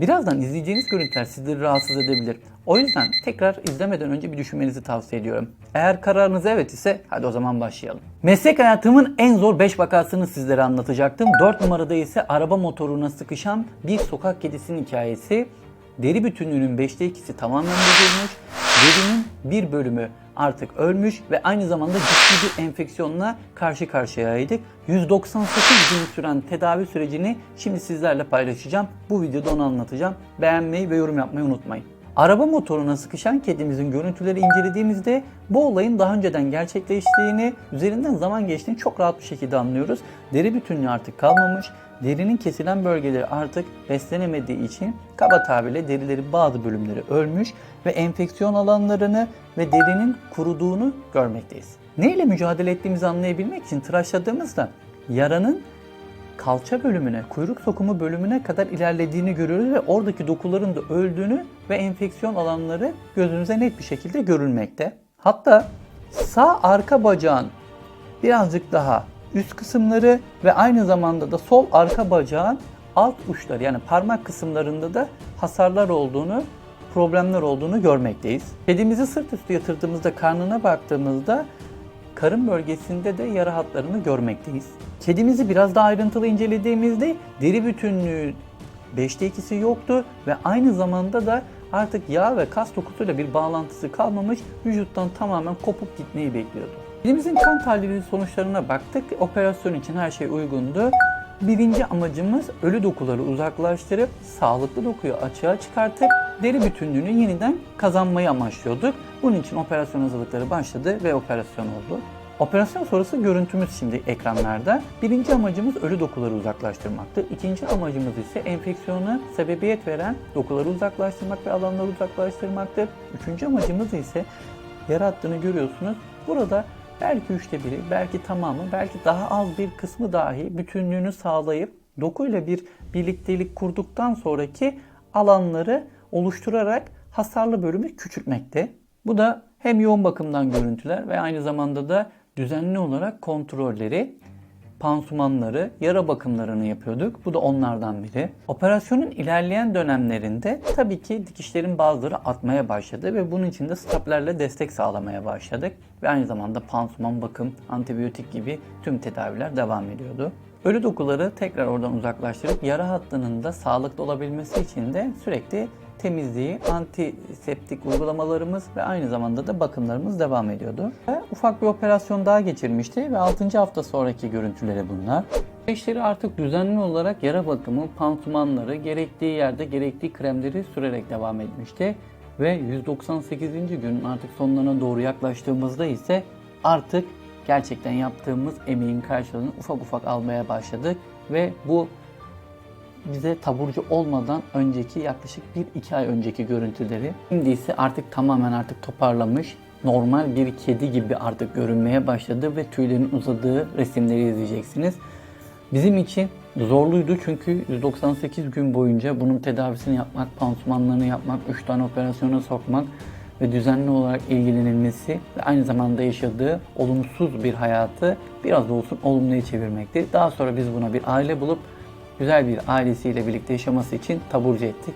Birazdan izleyeceğiniz görüntüler sizleri rahatsız edebilir. O yüzden tekrar izlemeden önce bir düşünmenizi tavsiye ediyorum. Eğer kararınız evet ise hadi o zaman başlayalım. Meslek hayatımın en zor 5 vakasını sizlere anlatacaktım. 4 numarada ise araba motoruna sıkışan bir sokak kedisinin hikayesi. Deri bütünlüğünün 5'te 2'si tamamen bozulmuş. Derinin bir bölümü artık ölmüş ve aynı zamanda ciddi bir enfeksiyonla karşı karşıyaydık. 198 gün süren tedavi sürecini şimdi sizlerle paylaşacağım. Bu videoda onu anlatacağım. Beğenmeyi ve yorum yapmayı unutmayın. Araba motoruna sıkışan kedimizin görüntüleri incelediğimizde bu olayın daha önceden gerçekleştiğini, üzerinden zaman geçtiğini çok rahat bir şekilde anlıyoruz. Deri bütünlüğü artık kalmamış, derinin kesilen bölgeleri artık beslenemediği için kaba tabirle derileri bazı bölümleri ölmüş ve enfeksiyon alanlarını ve derinin kuruduğunu görmekteyiz. Ne ile mücadele ettiğimizi anlayabilmek için tıraşladığımızda yaranın kalça bölümüne, kuyruk sokumu bölümüne kadar ilerlediğini görüyoruz ve oradaki dokuların da öldüğünü ve enfeksiyon alanları gözümüze net bir şekilde görülmekte. Hatta sağ arka bacağın birazcık daha üst kısımları ve aynı zamanda da sol arka bacağın alt uçları yani parmak kısımlarında da hasarlar olduğunu, problemler olduğunu görmekteyiz. Kedimizi sırt üstü yatırdığımızda karnına baktığımızda karın bölgesinde de yara hatlarını görmekteyiz. Kedimizi biraz daha ayrıntılı incelediğimizde deri bütünlüğü 5'te 2'si yoktu ve aynı zamanda da artık yağ ve kas dokusuyla bir bağlantısı kalmamış, vücuttan tamamen kopup gitmeyi bekliyordu. Kedimizin kan tahlili sonuçlarına baktık. Operasyon için her şey uygundu. Birinci amacımız ölü dokuları uzaklaştırıp sağlıklı dokuyu açığa çıkartıp deri bütünlüğünü yeniden kazanmayı amaçlıyorduk. Bunun için operasyon hazırlıkları başladı ve operasyon oldu. Operasyon sonrası görüntümüz şimdi ekranlarda. Birinci amacımız ölü dokuları uzaklaştırmaktı. İkinci amacımız ise enfeksiyona sebebiyet veren dokuları uzaklaştırmak ve alanları uzaklaştırmaktır. Üçüncü amacımız ise yara hattını görüyorsunuz. Burada belki üçte biri, belki tamamı, belki daha az bir kısmı dahi bütünlüğünü sağlayıp dokuyla bir birliktelik kurduktan sonraki alanları oluşturarak hasarlı bölümü küçültmekte. Bu da hem yoğun bakımdan görüntüler ve aynı zamanda da düzenli olarak kontrolleri, pansumanları, yara bakımlarını yapıyorduk. Bu da onlardan biri. Operasyonun ilerleyen dönemlerinde tabii ki dikişlerin bazıları atmaya başladı ve bunun için de staplerle destek sağlamaya başladık. Ve aynı zamanda pansuman bakım, antibiyotik gibi tüm tedaviler devam ediyordu. Ölü dokuları tekrar oradan uzaklaştırıp yara hattının da sağlıklı olabilmesi için de sürekli temizliği, antiseptik uygulamalarımız ve aynı zamanda da bakımlarımız devam ediyordu. Ve ufak bir operasyon daha geçirmişti ve 6. hafta sonraki görüntüleri bunlar. Eşleri artık düzenli olarak yara bakımı, pansumanları, gerektiği yerde gerektiği kremleri sürerek devam etmişti. Ve 198. günün artık sonlarına doğru yaklaştığımızda ise artık gerçekten yaptığımız emeğin karşılığını ufak ufak almaya başladık ve bu bize taburcu olmadan önceki yaklaşık 1-2 ay önceki görüntüleri. Şimdi ise artık tamamen artık toparlamış, normal bir kedi gibi artık görünmeye başladı ve tüylerin uzadığı resimleri izleyeceksiniz. Bizim için zorluydu çünkü 198 gün boyunca bunun tedavisini yapmak, pansumanlarını yapmak, 3 tane operasyona sokmak ve düzenli olarak ilgilenilmesi ve aynı zamanda yaşadığı olumsuz bir hayatı biraz da olsun olumluya çevirmekti. Daha sonra biz buna bir aile bulup güzel bir ailesiyle birlikte yaşaması için taburcu ettik.